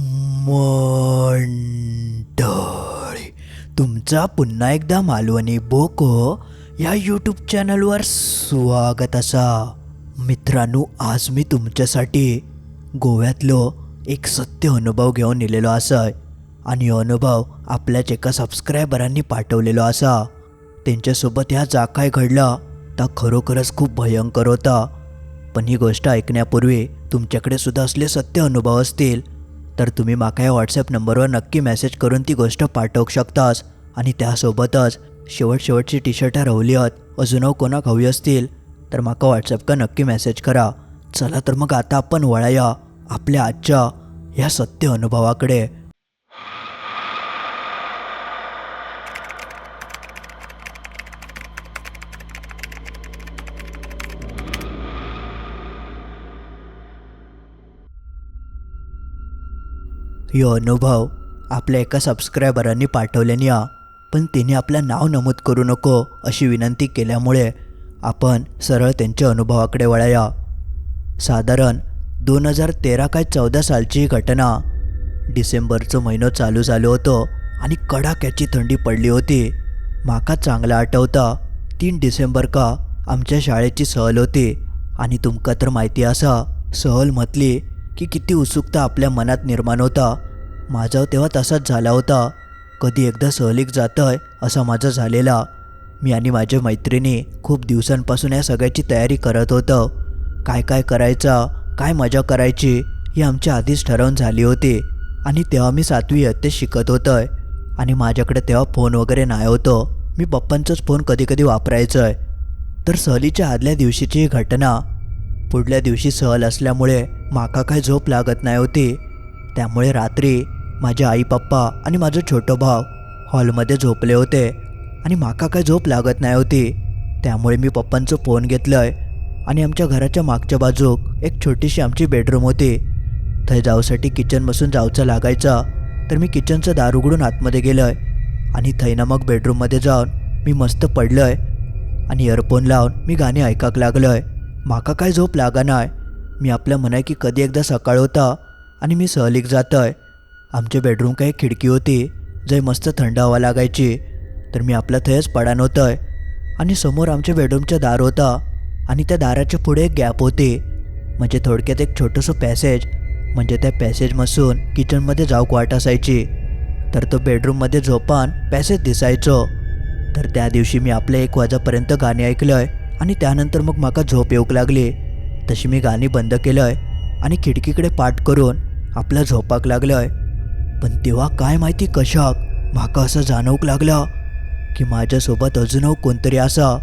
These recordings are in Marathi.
मंडळी तुमचा पुन्हा एकदा मालवणी बोको या यूट्यूब चॅनलवर स्वागत असा. मित्रांनो आज मी तुमच्यासाठी गोव्यातलो एक सत्य अनुभव घेऊन इलेलो असा आणि अनुभव आपल्याच एका सबस्क्रायबरांनी पाठवलेलो असा. त्यांच्यासोबत ह्या जा काय घडला ता खरोखरच खूप भयंकर होता. पण ही गोष्ट ऐकण्यापूर्वी तुमच्याकडे सुद्धा असले सत्य अनुभव असतील तर तुम्ही माका या व्हॉट्सॲप नंबरवर नक्की मेसेज करून ती गोष्ट पाठवू शकतास. आणि त्यासोबतच शेवट शेवटची टी शर्ट रवली आहेत. अजून कोणाक हवी असतील तर माका व्हॉट्सअप का नक्की मेसेज करा. चला तर मग आता आपण वळाया आपल्या आजच्या या सत्य अनुभवाकडे. ह्यो अनुभव आपल्या एका सबस्क्रायबरांनी पाठवल्याने या. पण तिने आपलं नाव नमूद करू नको अशी विनंती केल्यामुळे आपण सरळ त्यांच्या अनुभवाकडे वळाया. साधारण दोन हजार तेरा काय चौदा सालची ही घटना. डिसेंबरचं महिनो चालू झालो होतो आणि कडाक्याची थंडी पडली होती. माका चांगला आठवता तीन डिसेंबर का आमच्या शाळेची सहल होती. आणि तुमका तर माहिती असा सहल म्हटली की किती उत्सुकता आपल्या मनात निर्माण होता. माझा तेव्हा तसाच झाला होता. कधी एकदा सहलीक जातंय असा माझा झालेला. मी आणि माझ्या मैत्रिणी खूप दिवसांपासून या सगळ्याची तयारी करत होतं. काय काय करायचा काय मजा करायची हे आमच्या आधीच ठरवून झाली होती. आणि तेव्हा मी सातवी इयत्तेत शिकत होतोय. आणि माझ्याकडे तेव्हा फोन वगैरे नाही होतो. मी पप्पांचाच फोन कधी कधी आहे तर सहलीच्या आदल्या दिवशीची ही घटना पुढल्या दिवशी सहल असल्यामुळे माका काय झोप लागत नाही होती. त्यामुळे रात्री माझे आई पप्पा आणि माझा छोटो भाव हॉलमध्ये झोपले होते आणि माका काय झोप लागत नाही होती. त्यामुळे मी पप्पांचं फोन घेतलंय आणि आमच्या घराच्या मागच्या बाजूक एक छोटीशी आमची बेडरूम होती. थंय जाऊसाठी किचनपासून जाऊचं लागायचा तर मी किचनचं दार उघडून आतमध्ये गेलोय आणि थैना मग बेडरूममध्ये जाऊन मी मस्त पडलोय आणि इयरफोन लावून मी गाणी ऐकाक लागलोय. माका काय झोप लागा मी आपल्या म्हणाय की कधी एकदा सकाळ होता आणि मी सहलीक जातोय. आमच्या बेडरूम काही खिडकी होती जय मस्त थंड हवा लागायची. तर मी आपला थंयच पडान होतोय. आणि समोर आमच्या बेडरूमचं दार होता आणि त्या दाराच्या पुढे एक गॅप होती. म्हणजे थोडक्यात एक छोटंसं पॅसेज म्हणजे त्या पॅसेजमधून किचनमध्ये जाऊक वाट असायची. तर तो बेडरूममध्ये झोपान पॅसेज दिसायचो. तर त्या दिवशी मी आपल्या एक वाजापर्यंत गाणी ऐकलंय. आणि त्यानंतर मग माका झोप येऊक लागली. तशी मी गाणी बंद केलंय आणि खिडकीकडे पाठ करून आपला झोपाक लागलंय. पण तेव्हा काय माहिती कशाक माका असं जाणवूक लागलं की माझ्यासोबत अजूनही हो कोणतरी असा.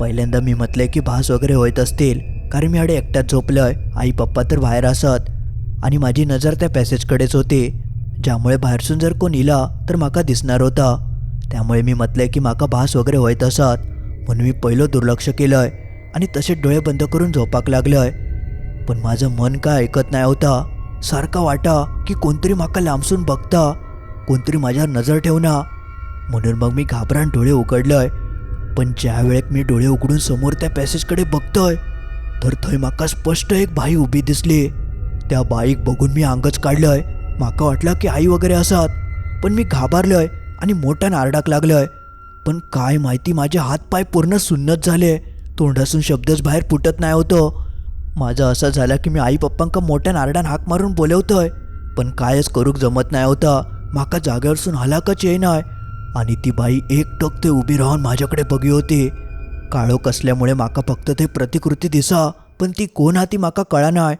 पहिल्यांदा मी म्हटलंय की भास वगैरे होत असतील कारण मी अडे एकट्यात झोपलंय आई पप्पा तर बाहेर असत. आणि माझी नजर त्या पॅसेजकडेच होती. ज्यामुळे बाहेरसून जर कोण इला तर माका दिसणार होता. त्यामुळे मी म्हटलंय की माका भास वगैरे होत असत. म्हणून मी पहिलं दुर्लक्ष केलंय आणि तसे डोळे बंद करून झोपाक आहे पण माझं मन काय ऐकत नाही होता? सारखा वाटा की कोणतरी माका लांबसून बघता कोणतरी माझ्यावर नजर ठेवना. म्हणून मग मी घाबरान डोळे उघडलंय. पण ज्या वेळेत मी डोळे उघडून समोर त्या पॅसेजकडे बघतोय तर थंय माका स्पष्ट एक बाई उभी दिसली. त्या बाईक बघून मी अंगच काढलंय. माका वाटलं की आई वगैरे असत पण मी घाबरलोय आणि मोठ्या नारडाक लागलोय. पण काय माहिती माझे हातपाय पूर्ण सुन्नत झाले. तोंडासून शब्दच बाहेर फुटत नाही होतो. माझं असं झालं की मी आई पप्पांका मोठ्या नारडान हाक मारून बोलवतोय. पण कायच करूक जमत नाही होता. माका जागेवरसून हलाकच येईनाय. आणि ती बाई एकटक ते उभी राहून माझ्याकडे बघी होती. काळोख असल्यामुळे माका फक्त ते प्रतिकृती दिसा पण ती कोण हा ती माका कळा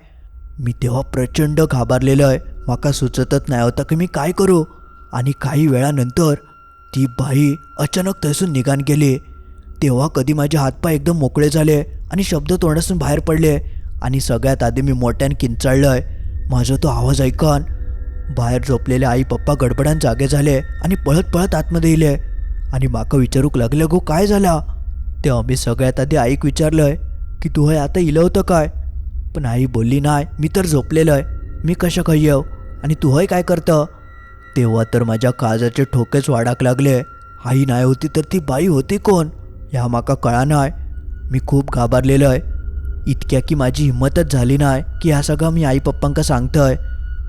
मी तेव्हा प्रचंड घाबरलेलोय. माका सुचतच नाही होता की मी काय करू. आणि काही वेळानंतर ती बाई अचानक तैसून निघान गेली. तेव्हा कधी माझे हातपाय एकदम मोकळे झाले आणि शब्द तोंडासून बाहेर पडले आणि सगळ्यात आधी मी मोठ्यानं किंचाळलं आहे माझा तो आवाज ऐकन बाहेर झोपलेले आई पप्पा गडबडान जागे झाले आणि पळत पळत आतमध्ये येले. आणि माका विचारूक लागले गो काय झाला? तेव्हा मी सगळ्यात आधी आईक विचारलंय की तू हे आता इलं होतं काय? पण आई बोलली नाही मी तर झोपलेलं आहे मी कशा काही येऊ? आणि तू हय काय करतं? तेव्हा तर माझ्या काळजाचे ठोकेच वाढाक लागले. आई नाही होती तर ती बाई होती कोण? ह्या माका कळा मी खूप घाबरलेलो आहे. इतक्या की माझी हिंमतच झाली नाही की ह्या सगळं मी आई पप्पांका सांगतोय.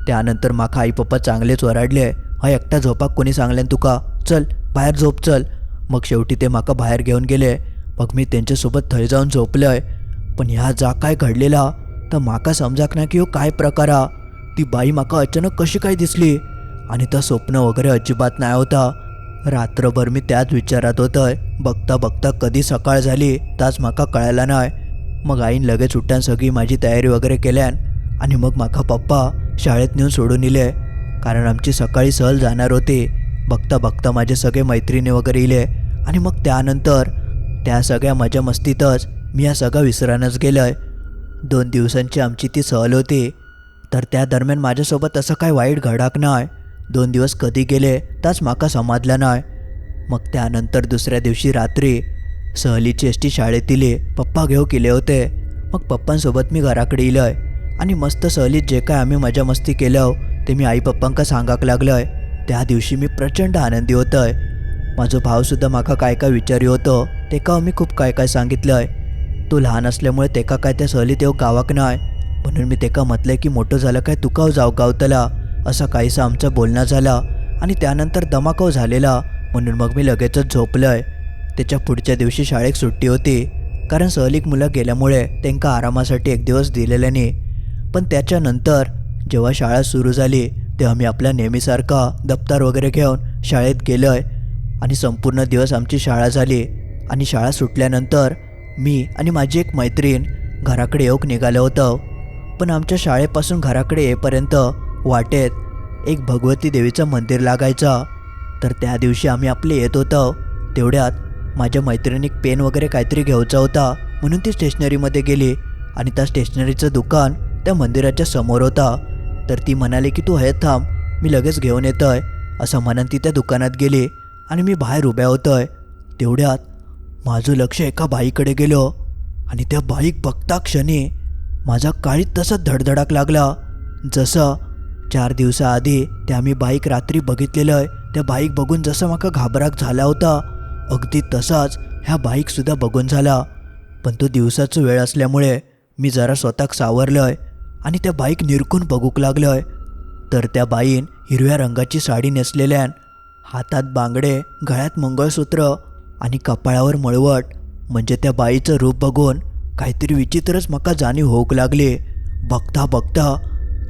त्यानंतर म्हाका आई पप्पा चांगलेच वराडले हय एकटा झोपाक कोणी सांगलेन तुका? चल बाहेर झोप चल. मग शेवटी ते म्हाका बाहेर घेऊन गेले. मग मी त्यांच्यासोबत थंय जाऊन झोपलंय. पण ह्या जा काय घडलेला? तर म्हाका समजाक ना की हो काय प्रकार हा? ती बाई म्हाका अचानक कशी काय दिसली? आणि तर स्वप्न वगैरे अजिबात नाही होता. रात्रभर मी त्याच विचारात होतंय. बघता बघता कधी सकाळ झाली ताच माका कळायला नाही. मग आईन लगेच उठ्यान सगळी माझी तयारी वगैरे केल्यान आणि मग माका पप्पा शाळेत नेऊन सोडून इले. कारण आमची सकाळी सहल जाणार होती. बघता बघता माझे सगळे मैत्रिणी वगैरे इले. आणि मग त्यानंतर त्या सगळ्या मजा मस्तीतच मी या सगळं विसरानच आहे दोन दिवसांची आमची ती सहल होती. तर त्या दरम्यान माझ्यासोबत असं काय वाईट घडाक नाही. दोन दिवस कधी गेले ताच म्हाका समजलं नाय. मग त्यानंतर दुसऱ्या दिवशी रात्री सहलीची एस टी शाळेत पप्पा घेऊ केले होते. मग पप्पांसोबत मी घराकडे इलय. आणि मस्त सहलीत जे काय आम्ही मजा मस्ती केलं ते मी आई पप्पांका सांगाक लागलंय. त्या दिवशी मी प्रचंड आनंदी होतोय. माझो भावसुद्धा म्हाका काय काय विचारी होतो तेका मी खूप काय काय सांगितलंय. तो लहान असल्यामुळे तेका काय त्या सहलीत येऊ गावाक नाय. म्हणून मी तेका म्हटलंय की मोठं झालं काय तुकाव जाऊ गावतला. असा काहीसा आमचा बोलणं झाला आणि त्यानंतर दमाकाव झालेला म्हणून मग मी लगेचच झोपलंय. त्याच्या पुढच्या दिवशी शाळेत सुट्टी होती कारण सहलीक मुलं गेल्यामुळे त्यांका आरामासाठी एक दिवस दिलेल्याने पण त्याच्यानंतर जेव्हा शाळा सुरू झाली तेव्हा मी आपल्या नेहमीसारखा दप्तर वगैरे घेऊन शाळेत गेलोय आणि संपूर्ण दिवस आमची शाळा झाली आणि शाळा सुटल्यानंतर मी आणि माझी एक मैत्रीण घराकडे येऊक निघालं होतं. पण आमच्या शाळेपासून घराकडे येईपर्यंत वाटेत एक भगवती देवीचं मंदिर लागायचं. तर त्या दिवशी आम्ही आपले येत होतो. तेवढ्यात माझ्या मैत्रिणीक पेन वगैरे काहीतरी घ्यायचा होता. म्हणून ती स्टेशनरीमध्ये गेली आणि त्या स्टेशनरीचं दुकान त्या मंदिराच्या समोर होता. तर ती म्हणाली की तू हे थांब मी लगेच घेऊन येतो आहे असं म्हणून ती त्या दुकानात गेली आणि मी बाहेर उभ्या होतो आहे तेवढ्यात माझं लक्ष एका बाईकडे गेलो आणि त्या बाईक बघता क्षणी माझा काळीत तसा धडधडाक लागला. जसं चार दिवसाआधी त्या मी बाईक रात्री बघितलेलं आहे. त्या बाईक बघून जसं माका घाबराक झाला होता अगदी तसाच ह्या बाईकसुद्धा बघून झाला. पण तो दिवसाचं वेळ असल्यामुळे मी जरा स्वतःक सावरलोय आणि त्या बाईक निरकून बघूक लागलोय तर त्या बाईन हिरव्या रंगाची साडी नेसलेल्यान हातात बांगडे गळ्यात मंगळसूत्र आणि कपाळावर मळवट. म्हणजे त्या बाईचं रूप बघून काहीतरी विचित्रच म्हाका जाणीव होऊक लागली. बघता बघता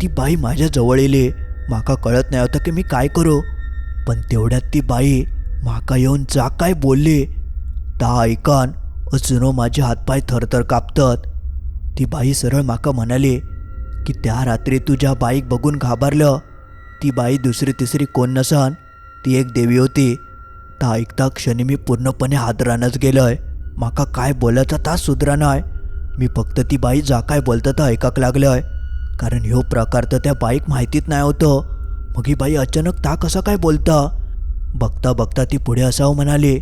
ती बाई माझ्या जवळ येली म्हाका कळत नाही होतं की मी काय करू. पण तेवढ्यात ती बाई म्हाका येऊन जा काय बोलली. ता ऐकान अजुनो माझे हातपाय थरथर कापतात. ती बाई सरळ माका म्हणाली की त्या रात्री तू ज्या बाईक बघून घाबरलं ती बाई दुसरी तिसरी कोण नसन? ती एक देवी होती. ता ऐकता क्षणी मी पूर्णपणे हादरानच गेलोय. माका काय बोलायचा तास सुधरा नाही मी फक्त ती बाई जा काय बोलतं तर ऐकाक लागलोय. कारण ह्यो प्रकार तर त्या बाईक माहितीच नाही होतं. मग ही बाई अचानक ता कसा काय बोलता? बघता बघता ती पुढे असावं म्हणाली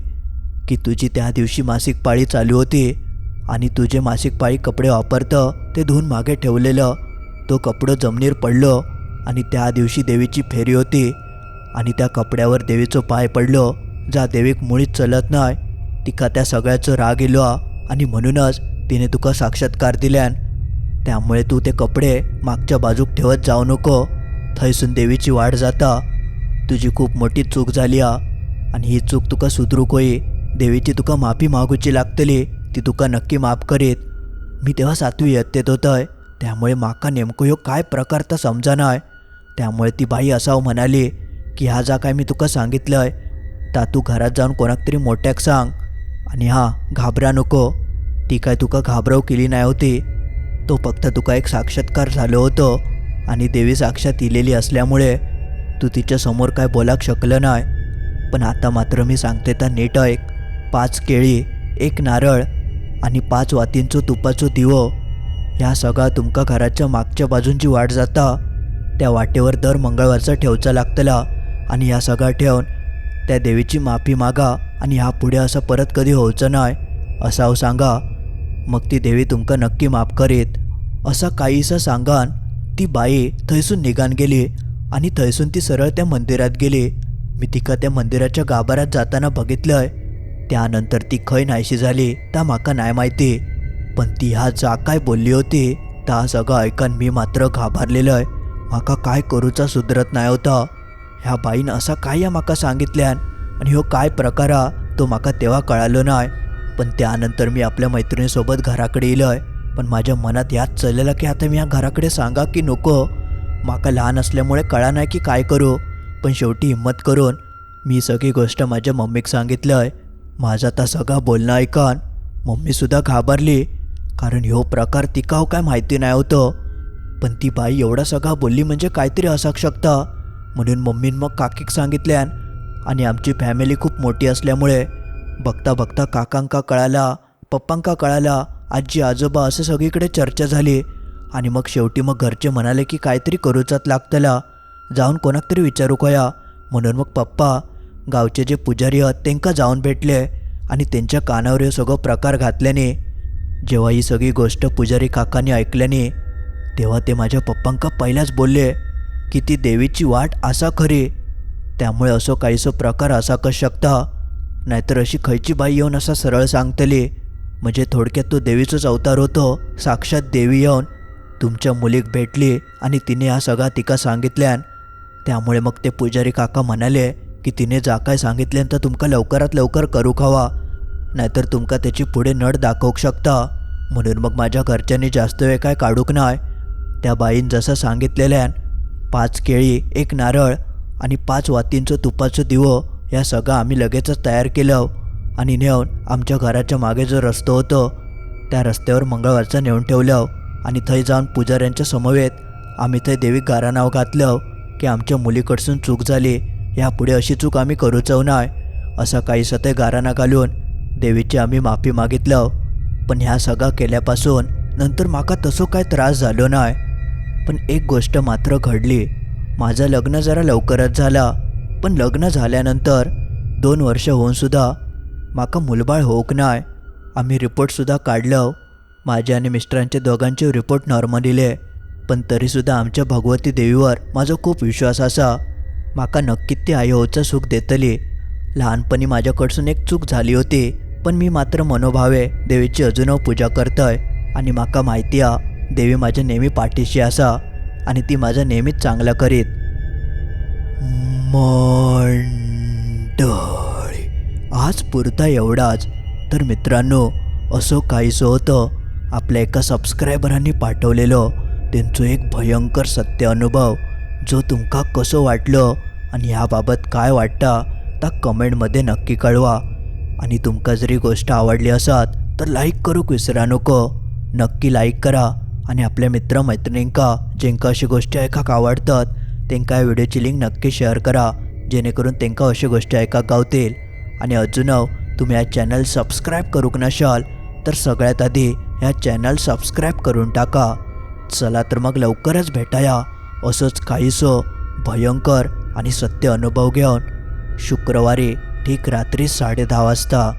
की तुझी त्या दिवशी मासिक पाळी चालू होती आणि तुझे मासिक पाळी कपडे वापरतं ते धुवून मागे ठेवलेलं. तो कपडं जमिनीवर पडलं आणि त्या दिवशी देवीची फेरी होती आणि त्या कपड्यावर देवीचं पाय पडलं. ज्या देवीक मुळीच चलत नाही. तिका त्या सगळ्याचं राग येलो आणि म्हणूनच तिने तुका साक्षात्कार दिल्यान त्यामुळे तू ते कपडे मागच्या बाजूक ठेवत जाऊ नको. थंयसून देवीची वाढ जाता. तुझी खूप मोठी चूक झाली हा आणि ही चूक तुका सुधरूक होई देवीची तुका माफी मागूची लागतली. ती तुका नक्की माफ करीत. मी तेव्हा सातवी इयत्तेत होतय. त्यामुळे माका नेमकं ह्यो काय प्रकार तर समजानाय. त्यामुळे ती बाई असावं म्हणाली की हा जा काय मी तुका सांगितलंय. ता तू घरात जाऊन कोणाक तरी मोठ्याक सांग. आणि हा घाबरा नको. ती काय तुका घाबरव केली नाही होती. तो फक्त तुका एक साक्षात्कार झालं होतं आणि देवी साक्षात इलेली असल्यामुळे तू तिच्या समोर काय बोलाक शकलं नाही. पण आता मात्र मी सांगते तर नीट ऐक. पाच केळी एक नारळ आणि पाच वातींचो तुपाचो दिवो. ह्या सगळा तुमका घराच्या मागच्या बाजूंची वाट जाता. त्या वाटेवर दर मंगळवारचा ठेवचा लागतला आणि ह्या सगळा ठेवून त्या देवीची माफी मागा आणि ह्या पुढे असं परत कधी होऊचं नाही असं सांगा. मग ती देवी तुमका नक्की माफ करीत. असं काहीसं सांगान ती बाई थंयसून निघान गेली आणि थंयसून ती सरळ त्या मंदिरात गेली. मी तिका त्या मंदिराच्या गाभाऱ्यात जाताना बघितलंय. त्यानंतर ती खंय नाहीशी झाली ता म्हाका नाही माहिती. पण ती हा जा काय बोलली होती ता सगळं ऐकन मी मात्र घाबरलेलोय. म्हाका काय करूचा सुधरत नाही होता. ह्या बाईन असा काय या म्हाका सांगितल्यान? आणि ह्यो काय प्रकार? तो म्हाका तेव्हा कळालो नाही. पण त्यानंतर मी आपल्या मैत्रिणीसोबत घराकडे येलो आहे. पण माझ्या मनात याच चाललेलं की आता मी या घराकडे सांगा की नको. माका लहान असल्यामुळे कळा नाही की काय करू. पण शेवटी हिंमत करून मी सगळी गोष्ट माझ्या मम्मीक सांगितलं आहे. माझा आता सगळा बोलणं ऐकन मम्मीसुद्धा घाबरली. कारण ह्यो प्रकार तिकाव काय माहिती नाही होतं. पण ती बाई एवढा सगळा बोलली म्हणजे काहीतरी असाक शकता. म्हणून मम्मीन मग काकीक सांगितल्यान. आणि आमची फॅमिली खूप मोठी असल्यामुळे बघता बघता काकांका कळाला पप्पांका कळाला आजी आजोबा असं सगळीकडे चर्चा झाली. आणि मग शेवटी मग घरचे म्हणाले की काहीतरी करूचात लागतला. जाऊन कोणाक तरी विचारू कया म्हणून मग पप्पा गावचे जे पुजारी आहेत त्यांका जाऊन भेटले आणि त्यांच्या कानावर हे सगळं प्रकार घातल्याने जेव्हा ही सगळी गोष्ट पुजारी काकांनी ऐकल्याने तेव्हा ते माझ्या पप्पांका पहिल्याच बोलले की ती देवीची वाट असा खरी. त्यामुळे असो काहीसो प्रकार असा कस शकता? नाहीतर अशी खयची बाई येऊन असा सरळ सांगतली म्हणजे थोडक्यात तो देवीचाच अवतार होतो? साक्षात देवी येऊन तुमच्या मुलीक भेटली आणि तिने हा सगळा तिका सांगितल्यान. त्यामुळे मग ते पुजारी काका म्हणाले की तिने जा काय सांगितल्यान तर तुमका लवकरात लवकर करू खावा. नाहीतर तुमका त्याची पुढे नड दाखवू शकता. म्हणून मग माझ्या घरच्यांनी जास्त वेळ काय काढूक नाही त्या बाईन जसं सांगितलेल्यान पाच केळी एक नारळ आणि पाच वातींचं तुपाचं दिवं या सगळं आम्ही लगेचच तयार केलं हो. आणि नेऊन आमच्या घराच्या मागे जो रस्तो होतो त्या रस्त्यावर मंगळवारचं नेऊन ठेवलं हो. आणि थंय जाऊन पुजाऱ्यांच्या समवेत आम्ही थंय देवीक गारा नाव घातलं हो, की आमच्या मुलीकडसून चूक झाली यापुढे अशी चूक आम्ही करूच नाही असं काही ते गाराणा घालून देवीची आम्ही माफी मागितलं पण ह्या सगळा केल्यापासून नंतर माका तसो काय त्रास झालो नाही पण एक गोष्ट मात्र घडली. माझं लग्न जरा लवकरच झाला. पण लग्न झाल्यानंतर दोन वर्ष होऊनसुद्धा माका मुलबाळ होऊक नाय. आम्ही रिपोर्टसुद्धा काढलं. माझे आणि मिस्टरांचे दोघांचे रिपोर्ट नॉर्मल दिले. पण तरीसुद्धा आमच्या भगवती देवीवर माझा खूप विश्वास असा. माका नक्कीच ती आई होचं सुख देतली. लहानपणी माझ्याकडसून एक चूक झाली होती पण मी मात्र मनोभावे देवीची अजून पूजा करतय आणि माका माहिती आ देवी माझ्या नेहमी पाठीशी असा आणि ती माझा नेहमीच चांगला करीत. मंडळी आज पुरता एवढाच. तर मित्रांनो असं काहीसं होतं. आपल्या एका सबस्क्रायबरांनी पाठवलेलं त्यांचं एक भयंकर सत्य अनुभव जो तुमका कसं वाटलं आणि ह्याबाबत काय वाटतं ता कमेंटमध्ये नक्की कळवा. आणि तुमका जरी गोष्ट आवडली असत तर लाईक करूक विसरा नको. नक्की लाईक करा. आणि आपल्या मित्रमैत्रिणींका ज्यांका अशी गोष्टी ऐकाक आवडतात तेंका या व्हिडिओची लिंक नक्की शेअर करा जेणेकरून तेंका अशी गोष्टी ऐका गावतील. आणि अजून तुम्ही या चॅनल सबस्क्राईब करूक नशाल तर सगळ्यात आधी ह्या चॅनल सबस्क्राईब करून टाका. चला तर मग लवकरच भेटाया. असंच काहीसं भयंकर आणि सत्य अनुभव घेऊन. शुक्रवारी ठीक रात्री साडे दहा वाजता.